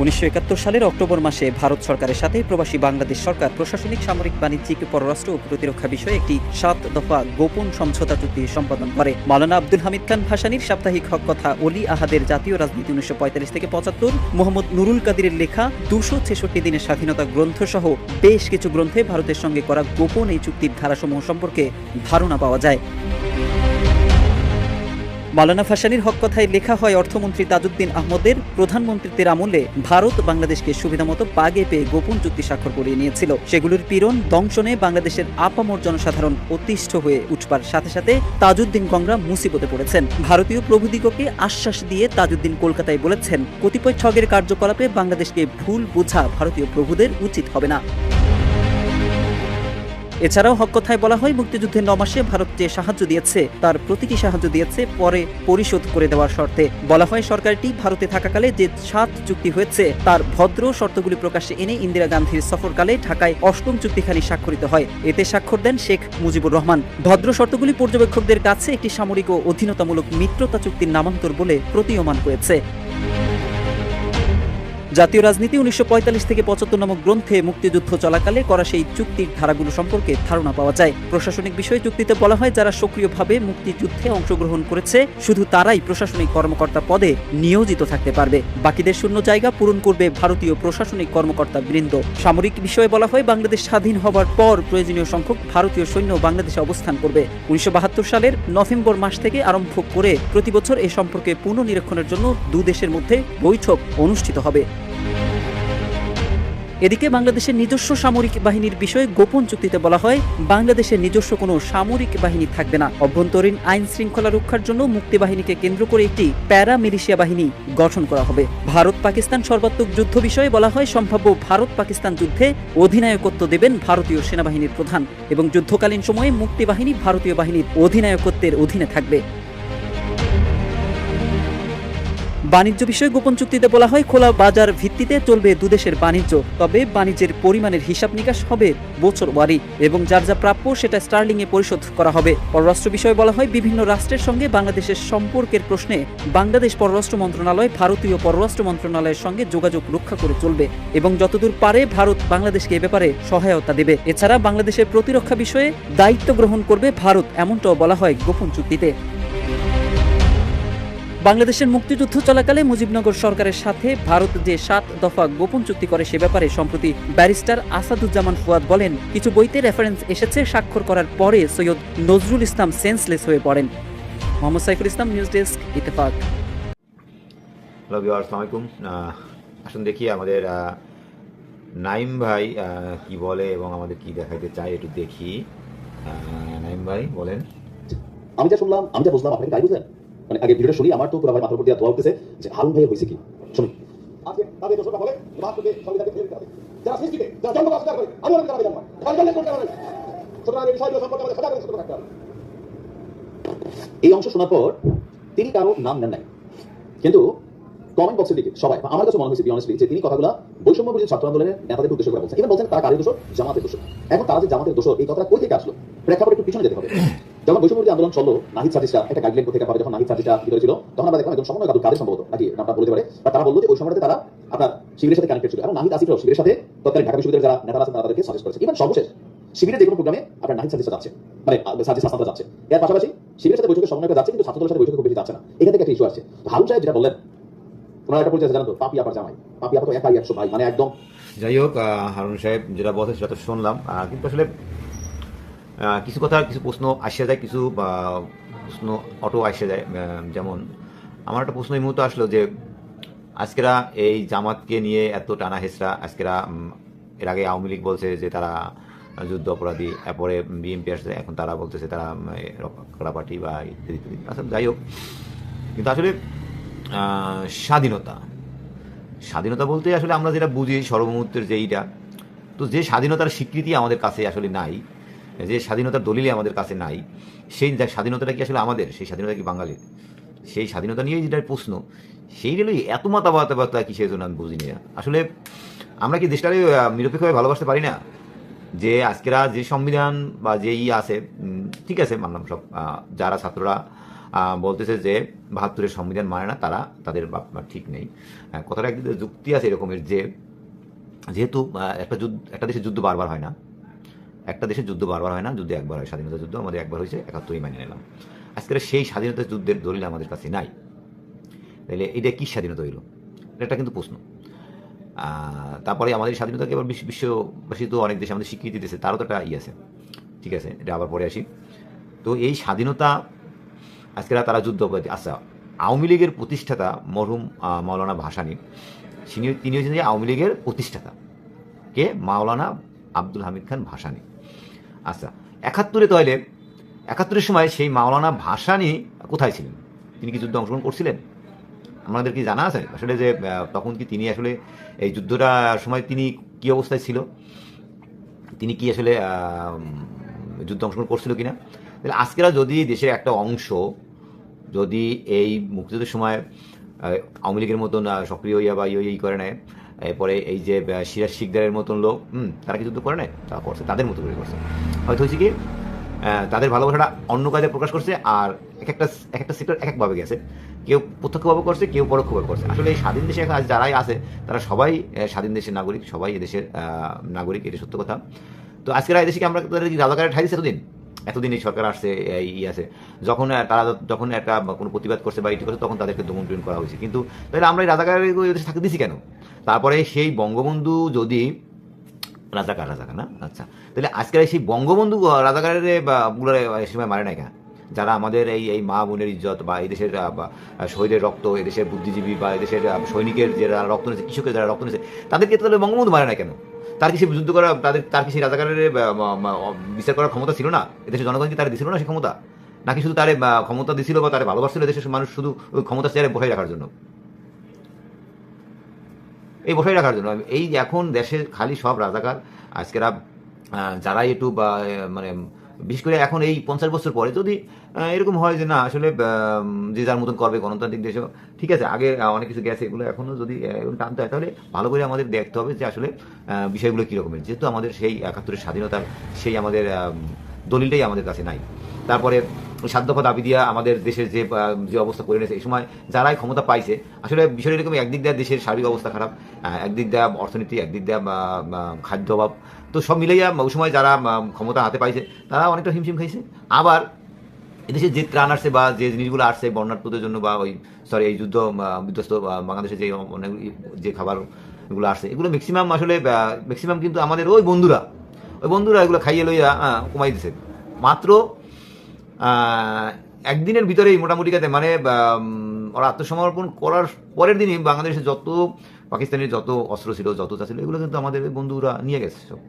উনিশশো একাত্তর সালের অক্টোবর মাসে ভারত সরকারের সাথে প্রবাসী বাংলাদেশ সরকার প্রশাসনিক, সামরিক, বাণিজ্যিক পররাষ্ট্র ও প্রতিরক্ষা বিষয়ে একটি সাত দফা গোপন সমঝোতা চুক্তি সম্পাদন করে। মাওলানা আব্দুল হামিদ খান ভাসানির সাপ্তাহিক হক কথা অলি আহাদের জাতীয় রাজনীতি উনিশশো পঁয়তাল্লিশ থেকে পঁচাত্তর, মোহাম্মদ নুরুল কাদিরের লেখা দুশো ছেষট্টি দিনের স্বাধীনতা গ্রন্থ সহ বেশ কিছু গ্রন্থে ভারতের সঙ্গে করা গোপন এই চুক্তির ধারাসমূহ সম্পর্কে ধারণা পাওয়া যায়। মালানা ফাসানির হক কথায় লেখা হয়, অর্থমন্ত্রী তাজউদ্দিন আহমদের প্রধানমন্ত্রীত্বের আমলে ভারত বাংলাদেশকে সুবিধামতো পাগে পেয়ে গোপন চুক্তি স্বাক্ষর করিয়ে নিয়েছিল। সেগুলোর পীড়ন, দংশনে বাংলাদেশের আপামর জনসাধারণ অতিষ্ঠ হয়ে উঠবার সাথে সাথে তাজউদ্দিন গংরা মুসিবতে পড়েছেন। ভারতীয় প্রভুদিগকে আশ্বাস দিয়ে তাজউদ্দিন কলকাতায় বলেছেন, কতিপয় ঠগের কার্যকলাপে বাংলাদেশকে ভুল বোঝা ভারতীয় প্রভুদের উচিত হবে না। এছাড়াও হক কথায় বলা হয় মুক্তিযুদ্ধের নমাসে ভারত যে সাহায্য দিয়েছে, তার প্রতিটি সাহায্য দিয়েছে, পরে পরিশোধ করে দেওয়ার শর্তে। বলা হয়, সরকারটি ভারতে থাকাকালে যে সাত চুক্তি হয়েছে, তার ভদ্র শর্তগুলি প্রকাশ্যে এনে ইন্দিরা গান্ধীর সফরকালে ঢাকায় অষ্টম চুক্তিখানি স্বাক্ষরিত হয়। এতে স্বাক্ষর দেন শেখ মুজিবুর রহমান। ভদ্র শর্তগুলি পর্যবেক্ষকদের কাছে একটি সামরিক ও অধীনতামূলক মিত্রতা চুক্তির নামান্তর বলে প্রতীয়মান হয়েছে। জাতীয় রাজনীতি উনিশশো পঁয়তাল্লিশ থেকে পঁচাত্তর নামক গ্রন্থে মুক্তিযুদ্ধ চলাকালে করা সেই চুক্তির ধারাগুলো সম্পর্কে ধারণা পাওয়া যায়। প্রশাসনিক বিষয়ে চুক্তিতে বলা হয়, যারা সক্রিয়ভাবে মুক্তিযুদ্ধে অংশগ্রহণ করেছে, শুধু তারাই প্রশাসনিক কর্মকর্তা পদে নিয়োজিত থাকতে পারবে। বাকিদের শূন্য জায়গা পূরণ করবে ভারতীয় প্রশাসনিক কর্মকর্তা বৃন্দ। সামরিক বিষয়ে বলা হয়, বাংলাদেশ স্বাধীন হবার পর প্রয়োজনীয় সংখ্যক ভারতীয় সৈন্য বাংলাদেশে অবস্থান করবে। উনিশশো বাহাত্তর সালের নভেম্বর মাস থেকে আরম্ভ করে প্রতি বছর এ সম্পর্কে পুনর্নিরীক্ষণের জন্য দু দেশের মধ্যে বৈঠক অনুষ্ঠিত হবে। এদিকে বাংলাদেশের নিজস্ব সামরিক বাহিনীর বিষয়ে গোপন চুক্তিতে বলা হয়, বাংলাদেশের নিজস্ব কোনো সামরিক বাহিনী থাকবে না। অভ্যন্তরীণ আইন শৃঙ্খলা রক্ষার জন্য মুক্তি বাহিনীকে কেন্দ্র করে একটি প্যারা মিলিশিয়া বাহিনী গঠন করা হবে। ভারত পাকিস্তান সর্বাত্মক যুদ্ধ বিষয়ে বলা হয়, সম্ভাব্য ভারত পাকিস্তান যুদ্ধে অধিনায়কত্ব দেবেন ভারতীয় সেনাবাহিনীর প্রধান এবং যুদ্ধকালীন সময়ে মুক্তি বাহিনী ভারতীয় বাহিনীর অধিনায়কত্বের অধীনে থাকবে। বাণিজ্য বিষয়ে গোপন চুক্তিতে বলা হয়, খোলা বাজার ভিত্তিতে চলবে দুদেশের বাণিজ্য। তবে বাণিজ্যের পরিমাণের হিসাব নিকাশ হবে বছর ওয়ারি এবং যার যা প্রাপ্য সেটা স্টার্লিং এ পরিশোধ করা হবে। পররাষ্ট্র বিষয়ে বলা হয়, বিভিন্ন রাষ্ট্রের সঙ্গে বাংলাদেশের সম্পর্কের প্রশ্নে বাংলাদেশ পররাষ্ট্র মন্ত্রণালয়, ভারতীয় পররাষ্ট্র মন্ত্রণালয়ের সঙ্গে যোগাযোগ রক্ষা করে চলবে এবং যতদূর পারে ভারত বাংলাদেশকে এ ব্যাপারে সহায়তা দেবে। এছাড়া বাংলাদেশের প্রতিরক্ষা বিষয়ে দায়িত্ব গ্রহণ করবে ভারত, এমনটাও বলা হয় গোপন চুক্তিতে। বাংলাদেশের মুক্তিযুদ্ধ চলাকালে মুজিবনগর সরকারের সাথে ভারত যে সাত দফা গোপন চুক্তি করে সে ব্যাপারে সম্প্রতি ব্যারিস্টার আসাদুজ্জামান ফুয়াদ বলেন কিছু বইতে রেফারেন্স এসেছে স্বাক্ষর করার পরে সৈয়দ নজরুল ইসলাম সেন্সলেস হয়ে পড়েন। Mohammad Saiful Islam news desk Ittefaq. আসসালামাইকুম আসুন দেখি আমাদের আহ, নাইম ভাই আহ, কি বলে এবং আমাদের কি দেখাইতে চায় একটু দেখি। নাইম ভাই বলেন। আমি যা শুনলাম আমি যা বুঝলাম আপনি তাই বুঝলেন? মানে আগে ভিডিওটা শুনি আমার তো পুরো ভাই মাথার উপর দিয়ে উঠতেছে যে হারুন ভাইয়ের হয়েছে কি? শুনি। আজকে তাদের দোষটা বলে ভারতকে সংবিধানকে ফেলে দিতে হবে। যারা সৃষ্টিতে যারা জন্ম অস্বীকার করে আমি অনেক জানাবে জন্ম সরকারের করতে হবে সুতরাং এই বিষয়গুলো সম্পর্কে আমাদের সজাগ সতর্ক থাকতে হবে। এই অংশ শোনার পর তিনি কারও নাম নেন নাই। কিন্তু কমেন্ট বক্সের দিকে সবাই আমার কাছে মনে হয়েছে অনেস্টলি যে তিনি কথাগুলো বৈষম্য বিরোধী ছাত্র আন্দোলনের নেতাদের উদ্দেশ্য করে বলছেন। এবার বলছেন তারা কারের দোষ জামাতের দোষ এখন তারা যে জামাতের দোষ এই কথাটা কই থেকে আসলো? প্রেক্ষাপটে একটু পিছনে যেতে হবে। যখন বৈষম্য বিরোধী আন্দোলন চলল, নাহিদ সাজিসটা একটা গাইডলাইন থেকে পাবে যখন নাহিদ সাজিসটা কি করেছিল তখন আমরা দেখলাম একজন সমন্বয় কাদুর কাদের সম্ভবত, নাকি নামটা বলতে পারে, বা তারা বলল যে ওই সময়টাতে তারা আপনার শিবিরের সাথে কানেক্টেড ছিল। এবং নাহিদ আসিফরাও শিবিরের সাথে তৎকালীন ঢাকা বিশ্ববিদ্যালয়ের যারা নেতারা আছেন, তারা তাদেরকে সাজেস্ট করেছে। ইভেন সর্বশেষ শিবিরের যে কোনো প্রোগ্রামে আপনার নাহিদ সাজিসটা যাচ্ছে মানে সাজিস হাসানটা যাচ্ছে। এর পাশাপাশি শিবিরের সাথে বৈঠকে সমন্বয় যাচ্ছে, কিন্তু ছাত্রদলের সাথে বৈঠকে খুব বেশি যাচ্ছে না। এখান থেকে একটা ইস্যু আসছে। হারুন সাহেব যেটা বললেন, ওনার একটা পরিচয় আছে, জানেন তো পাপি আপার জামাই। পাপি আপা তো একাই একশো ভাই মানে একদম যাই হোক হারুন সাহেব যেটা বলছে সেটা তো শুনলাম। কিন্তু আসলে কিছু কথা, কিছু প্রশ্ন আসে যায়, কিছু প্রশ্ন অটো আসে যায় যেমন আমার একটা প্রশ্ন এই মুহূর্তে আসলো যে, আজকেরা এই জামাতকে নিয়ে এত টানা হেসরা, আজকেরা এর আগে আওয়ামী লীগ বলছে যে তারা যুদ্ধ অপরাধী, এরপরে বিএনপি আসছে, এখন তারা বলতেছে তারা রক্ষা পার্টি বা ইত্যাদি ইত্যাদি। আসলে যাই হোক। কিন্তু আসলে স্বাধীনতা স্বাধীনতা বলতে আসলে আমরা যেটা বুঝি সর্বমুহূর্তের যে এইটা, তো যে স্বাধীনতার স্বীকৃতি আমাদের কাছে আসলে নাই যে স্বাধীনতার দলিলই আমাদের কাছে নাই সেই স্বাধীনতাটা কি আসলে আমাদের? সেই স্বাধীনতা কি বাঙালির? সেই স্বাধীনতা নিয়েই যেটা প্রশ্ন সেই রেলই এত বাতা কি সেই জন্য আমি বুঝিনি। না। আসলে আমরা কি দেশটাকে নিরপেক্ষভাবে ভালোবাসতে পারি না? যে আজকেরা যে সংবিধান বা যে ই আছে ঠিক আছে মানলাম সব যারা ছাত্ররা বলতেছে যে বাহাত্তরের সংবিধান মানে না তারা তাদের ঠিক নেই। হ্যাঁ, কথাটা একদিকে যুক্তি আছে এরকমের যে যেহেতু একটা যুদ্ধ একটা দেশের যুদ্ধ বারবার হয় না একটা দেশের যুদ্ধ বারবার হয় না, যুদ্ধ একবার হয়, স্বাধীনতা যুদ্ধ, আমাদের একবার হয়েছে, একাত্তরই মানিয়ে নিলাম। আজকের সেই স্বাধীনতা যুদ্ধের দলিল আমাদের কাছে নাই। তাহলে এটা কি স্বাধীনতা হইল? এটা কিন্তু প্রশ্ন। তারপরে আমাদের স্বাধীনতাকে এবার বিশ্ব বিশ্ববাসী তো অনেক দেশে আমাদের স্বীকৃতি দিতেছে, তারও তো একটা ই আছে। ঠিক আছে, এটা আবার পরে আসি। তো এই স্বাধীনতা, আজকে তারা যুদ্ধ আচ্ছা আওয়ামী লীগের প্রতিষ্ঠাতা মরহুম মাওলানা ভাসানী, তিনি তিনি হচ্ছেন যে আওয়ামী লীগের প্রতিষ্ঠাতা। কে? মাওলানা আব্দুল হামিদ খান ভাসানী। আচ্ছা একাত্তরে তাহলে একাত্তরের সময় সেই মাওলানা ভাসানী কোথায় ছিলেন? তিনি কি যুদ্ধে অংশগ্রহণ করছিলেন? আমাদের কি জানা আছে? আসলে যে তখন কি তিনি আসলে এই যুদ্ধটার সময় তিনি কি অবস্থায় ছিল? তিনি কি আসলে যুদ্ধ অংশগ্রহণ করছিল কিনা? তাহলে আজকেরা যদি দেশের একটা অংশ যদি এই মুক্তিযুদ্ধের সময় আওয়ামী লীগের মতন সক্রিয় ইয়া বা ইয়ে ই করে নেয় এরপরে এই যে সিরাজ শিকদারের মতন লোক, হুম, তারা কি যুদ্ধ করে নেয়? তারা করছে, তাদের মতো করে করছে। হয়তো হয়েছে কি তাদের ভালোবাসাটা অন্য কাজে প্রকাশ করছে আর এক একটা এক একটা সেক্টর এক একভাবে গেছে। কেউ প্রত্যক্ষভাবে করছে, কেউ পরোক্ষভাবে করছে। আসলে এই স্বাধীন দেশে আজ যারাই আছে, তারা সবাই স্বাধীন দেশের নাগরিক, সবাই এদেশের নাগরিক এটা সত্য কথা। তো আজকের এই দেশে কি আমরা তাদের রাজাকারের ঠাই দিচ্ছে এতদিন? এতদিন এই সরকার আসছে এই আছে। যখন তারা যখন একটা কোনো প্রতিবাদ করছে বা এটি করছে তখন তাদেরকে দমন পীড়ন করা হয়েছে। কিন্তু তাহলে আমরা এই দেশে থাকতে দিছি কেন? তারপরে সেই বঙ্গবন্ধু যদি রাজাকার রাজাকার না? আচ্ছা। তাহলে আজকের এই সেই বঙ্গবন্ধু রাজাকারের সময় মারে না কেন? যারা আমাদের এই এই মা বোনের ইজ্জত বা এই দেশের বা, আহ, শহীদের রক্ত এই দেশের বুদ্ধিজীবী বা এদেশের সৈনিকের যারা রক্ত নিয়েছে কৃষকের যারা রক্ত নিয়েছে তাদেরকে তাহলে বঙ্গবন্ধু মারে না কেন? তার কি সেই যুদ্ধ করা তাদের, তার কি সেই রাজাকারের বিচার করার ক্ষমতা ছিল না। এদেশের জনগণ কি তারা দিছিল না সেই ক্ষমতা? নাকি শুধু তার ক্ষমতা দিছিল বা তারা ভালোবাসছিল দেশের মানুষ শুধু ওই ক্ষমতা চেয়ারে বসাই রাখার জন্য? এই বসাই রাখার জন্য। এই এখন দেশে খালি সব রাজাকার। আজকেরা যারা যারাই একটু বা মানে বিশেষ করে এখন এই পঞ্চাশ বছর পরে যদি এরকম হয় যে না, আসলে যে যার মতন করবে গণতান্ত্রিক দেশও, ঠিক আছে, আগে অনেক কিছু গেছে, এগুলো এখনও যদি এরকম টানতে হয়, তাহলে ভালো করে আমাদের দেখতে হবে যে আসলে বিষয়গুলো কীরকমের। যেহেতু আমাদের সেই একাত্তরের স্বাধীনতার সেই আমাদের দলিলটাই আমাদের কাছে নাই। তারপরে সাধ্যপা দাবি দিয়া আমাদের দেশের যে যে অবস্থা করে নিয়েছে এই সময় যারাই ক্ষমতা পাইছে আসলে বিষয় এরকম একদিক দিয়ে দেশের সার্বিক অবস্থা খারাপ একদিক দিয়ে অর্থনীতি একদিক বা, খাদ্য অভাব তো সব মিলাইয়া ওই সময় যারা ক্ষমতা হাতে পাইছে তারা অনেকটা হিমশিম খাইছে। আবার এদেশে যে ত্রাণ আসছে বা যে জিনিসগুলো আসছে বন্যার্থদের জন্য বা ওই সরি এই যুদ্ধ বিধ্বস্ত বাংলাদেশে যে অনেক যে খাবারগুলো আসছে এগুলো ম্যাক্সিমাম আসলে ম্যাক্সিমাম কিন্তু আমাদের ওই বন্ধুরা ওই বন্ধুরা এগুলো খাইয়ে লইয়া কমাই দিছে। মাত্র একদিনের ভিতরেই মোটামুটি কাতে মানে ওরা আত্মসমর্পণ করার পরের দিনই বাংলাদেশে যত পাকিস্তানের যত অস্ত্র ছিল, যত যা ছিল, এগুলো কিন্তু আমাদের বন্ধুরা নিয়ে গেছে সব।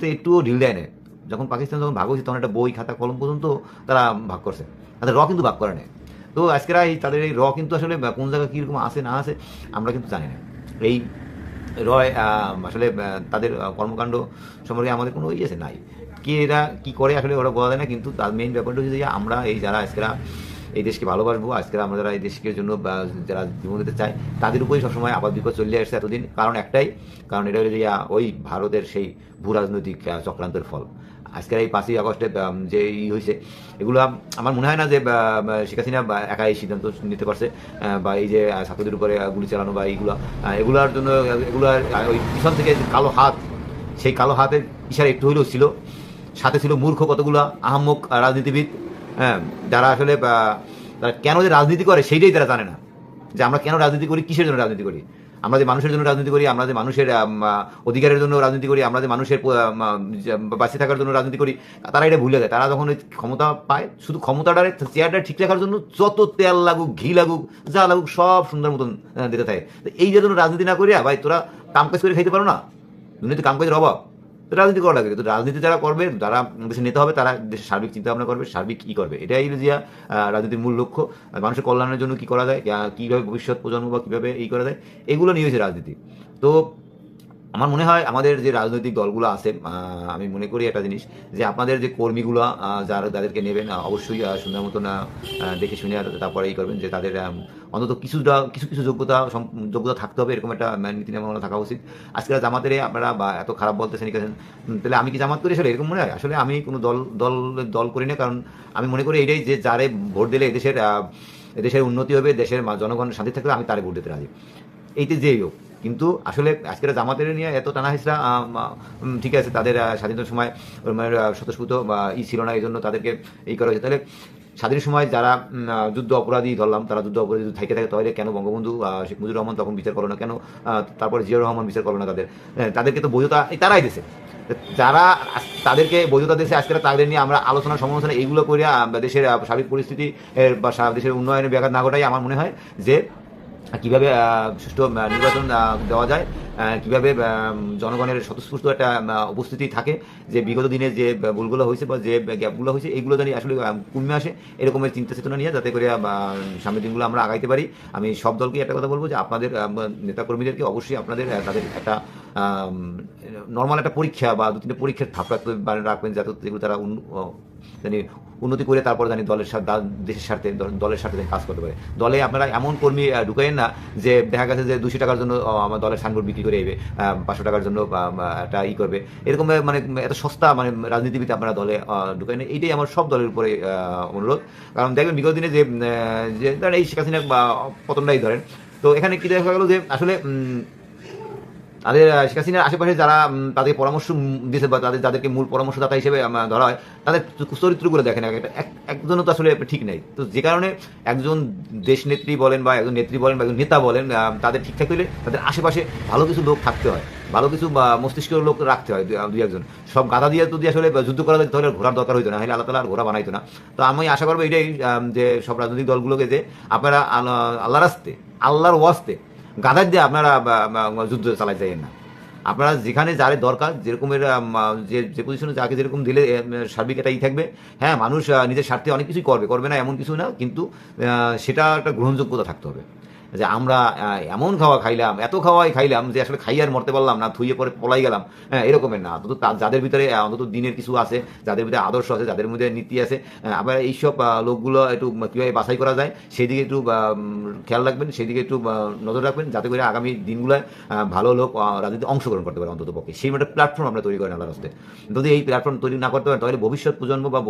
তো একটুও ঢিল দেয় না যখন পাকিস্তান যখন ভাগ হয়েছে, তখন একটা বই, খাতা, কলম পর্যন্ত তারা ভাগ করছে। তাদের র কিন্তু ভাগ করে নেয় তো আজকেরা এই তাদের এই র কিন্তু আসলে কোন জায়গায় কীরকম আছে, না আছে, আমরা কিন্তু জানি না। এই রয় আসলে তাদের কর্মকাণ্ড সম্পর্কে আমাদের কোনো ইয়ে আছে? নাই। কি এরা কী করে? আসলে ওরা বলা যায় না, কিন্তু তার মেইন ব্যাপারটা হচ্ছে যে আমরা এই যারা আজকেরা এই দেশকে ভালোবাসবো আজকেরা আমরা যারা এই দেশকে জন্য যারা জীবন দিতে চাই তাদের উপরেই সবসময় আবার বিপদ চলে আসছে এতদিন। কারণ একটাই, কারণ এটা হলো যে ওই ভারতের সেই ভূ রাজনৈতিক চক্রান্তের ফল। আজকের এই পাঁচই আগস্টে যে ই হয়েছে এগুলো আমার মনে হয় না যে শেখ হাসিনা বা একা এই সিদ্ধান্ত নিতে পারছে বা এই যে ছাত্রদের উপরে গুলি চালানো বা এইগুলো এগুলোর জন্য এগুলো ওই পিছন থেকে কালো হাত, সেই কালো হাতের ইশারা একটু হইলেও ছিল। সাথে ছিল মূর্খ কতগুলো আহম্মক আহ, রাজনীতিবিদ হ্যাঁ যারা আসলে তারা কেন যে রাজনীতি করে সেইটাই তারা জানে না। যে আমরা কেন রাজনীতি করি কিসের জন্য রাজনীতি করি? আমরা যে মানুষের জন্য রাজনীতি করি আমরা যে মানুষের অধিকারের জন্য রাজনীতি করি আমরা যে মানুষের বাঁচে থাকার জন্য রাজনীতি করি তারা এটা ভুলে যায়। তারা যখন ক্ষমতা পায় শুধু ক্ষমতাটারে চেয়ারটা ঠিক রাখার জন্য যত তেল লাগুক ঘি লাগুক যা লাগুক সব সুন্দর মতন দিতে থাকে। এই যে জন্য রাজনীতি না করিয়া ভাই তোরা কাম কাজ করে খাইতে পারো না? দুর্নীতি কাম কাজের অভাব। রাজনীতি করা লাগে। কিন্তু রাজনীতি যারা করবে, যারা দেশে নেতা হবে, তারা দেশের সার্বিক চিন্তা ভাবনা করবে, সার্বিক কী করবে? এটাই হলো যে রাজনীতির মূল লক্ষ্য। মানুষের কল্যাণের জন্য কি করা যায়? কীভাবে ভবিষ্যৎ প্রজন্ম বা কীভাবে এই করা যায়? এগুলো নিয়ে হয়েছে রাজনীতি। তো আমার মনে হয় আমাদের যে রাজনৈতিক দলগুলো আছে আমি মনে করি একটা জিনিস যে আপনাদের যে কর্মীগুলো যারা যাদেরকে নেবেন অবশ্যই সুন্দর আহ, আহ, দেখে শুনে তারপরে এই করবেন যে তাদের অন্তত কিছুটা কিছু কিছু যোগ্যতা যোগ্যতা থাকতে হবে এরকম একটা নীতি নিয়মাবলী থাকা উচিত। আজকে জামাতের আপনারা বা এত খারাপ বলতেছেন তাহলে আমি কি জামাত করি? আসলে এরকম মনে হয়? আসলে আমি কোনো দল দল দল করি না কারণ আমি মনে করি এটাই যে যারে ভোট দিলে এদেশের আহ, এদেশের উন্নতি হবে দেশের জনগণ শান্তি থাকলে আমি তারে ভোট দিতে রাজি। এইতে যেই হোক কিন্তু আসলে আজকের জামাতের নিয়ে এত টানা হিসরা ঠিক আছে তাদের স্বাধীনতার সময় মানে, স্বতঃস্ফূর্ত বা ই ছিল না এই জন্য তাদেরকে এই করা হয়েছে। তাহলে স্বাধীন সময় যারা যুদ্ধ অপরাধী ধরলাম তারা যুদ্ধ অপরাধী থেকে থাকে তাহলে কেন বঙ্গবন্ধু শেখ মুজিবুর রহমান তখন বিচার করল না? কেন তারপরে জিয়াউর রহমান বিচার করল না তাদের? হ্যাঁ, তাদেরকে তো বৈধতা তারাই দিছে। যারা তাদেরকে বৈধতা দেশে আজকে তাদের নিয়ে আমরা আলোচনা সমালোচনা এইগুলো করে দেশের সার্বিক পরিস্থিতি বা দেশের উন্নয়নের ব্যাঘাত না ঘটাই আমার মনে হয় যে কীভাবে সুষ্ঠু নির্বাচন দেওয়া যায় কীভাবে জনগণের স্বতঃস্ফূর্ত একটা উপস্থিতি থাকে, যে বিগত দিনে যে ভুলগুলো হয়েছে বা যে গ্যাপগুলো হয়েছে এইগুলো জানি আসলে কমে আসে, এরকমের চিন্তা চেতনা নিয়ে যাতে করে সামনের দিনগুলো আমরা আগাইতে পারি। আমি সব দলকে একটা কথা বলব যে আপনাদের নেতাকর্মীদেরকে অবশ্যই আপনাদের তাদের একটা নর্মাল একটা পরীক্ষা বা দু তিনটে পরীক্ষার থাপ রাখতে রাখবেন, যাতে যেগুলো তারা জানি উন্নতি করে তারপর জানি দলের দেশের স্বার্থে দলের জানি কাজ করতে পারে। দলে আপনারা এমন কর্মী আহ, ঢুকাইন না যে দেখা গেছে যে দুশো টাকার জন্য আমার দলের সাংগঠন বিক্রি করে এবে পাঁচশো টাকার জন্য একটা ই করবে। এরকম মানে এত সস্তা মানে রাজনীতিবিদ আপনারা দলে ঢুকাইন এইটাই আমার সব দলের উপরে অনুরোধ। কারণ দেখবেন বিগত দিনে যে এই শেখ হাসিনা পতনটাই ধরেন। তো এখানে কি দেখা গেল যে আসলে তাদের শেখ হাসিনার আশেপাশে যারা তাদের পরামর্শ দিয়েছে বা তাদের, যাদেরকে মূল পরামর্শদাতা হিসেবে ধরা হয়, তাদের চরিত্রগুলো দেখেন একজনও তো আসলে ঠিক নেই। তো যে কারণে একজন দেশ নেত্রী বলেন বা একজন নেত্রী বলেন বা একজন নেতা বলেন তাদের ঠিকঠাক হইলে তাদের আশেপাশে ভালো কিছু লোক থাকতে হয়। ভালো কিছু মস্তিষ্কের লোক রাখতে হয়, দুই একজন। সব গাদা দিয়ে যদি আসলে যুদ্ধ করা যেত তাহলে ঘোরার দরকার হইতো না হলে আল্লাহ তালা আর ঘোরা বানাইতো না। তো আমি আশা করব এটাই যে সব রাজনৈতিক দলগুলোকে যে আপনারা আল্লাহ- রাস্তে, আল্লাহর ওয়াস্তে গাদার দিয়ে আপনারা যুদ্ধ চালাই যায় না। আপনারা যেখানে যারে দরকার, যেরকমের যে যে পজিশনে যাকে যেরকম দিলে সার্বিক এটাই থাকবে। হ্যাঁ মানুষ নিজের স্বার্থে অনেক কিছুই করবে করবে না এমন কিছু না, কিন্তু সেটা একটা গ্রহণযোগ্যতা থাকতে হবে। যে আমরা এমন খাওয়া খাইলাম এত খাওয়াই খাইলাম যে আসলে খাই আর মরতে পারলাম না থুইয়ে পরে পলাই গেলাম। হ্যাঁ এরকমের না। অন্তত যাদের ভিতরে অন্তত দিনের কিছু আছে যাদের ভিতরে আদর্শ আছে যাদের মধ্যে নীতি আছে আবার এইসব লোকগুলো একটু কীভাবে বাছাই করা যায় সেদিকে একটু খেয়াল রাখবেন সেদিকে একটু নজর রাখবেন যাতে করে আগামী দিনগুলোয় ভালো লোক আহ, রাজনীতিতে অংশগ্রহণ করতে পারে অন্তত পক্ষে। সেই একটা প্ল্যাটফর্ম আমরা তৈরি করেন আল্লাহ রাস্তে যদি এই প্ল্যাটফর্ম তৈরি না করতে পারেন তাহলে ভবিষ্যৎ প্রজন্ম বা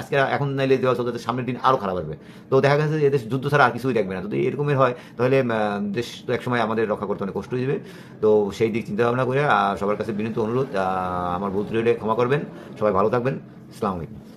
আজকে এখন নাইলে দেওয়া সামনের দিন আরও খারাপ আসবে তো দেখা গেছে যে এদেশ যুদ্ধ ছাড়া আর কিছুই দেখবে না। যদি এরকমের হয় তাহলে দেশ তো একসময় আমাদের রক্ষা করতে অনেক কষ্ট হয়ে যাবে তো সেই দিক চিন্তা ভাবনা করে সবার কাছে বিনীত, অনুরোধ আমার ভুল ত্রুটি ক্ষমা করবেন। সবাই ভালো থাকবেন। আলাইকুম।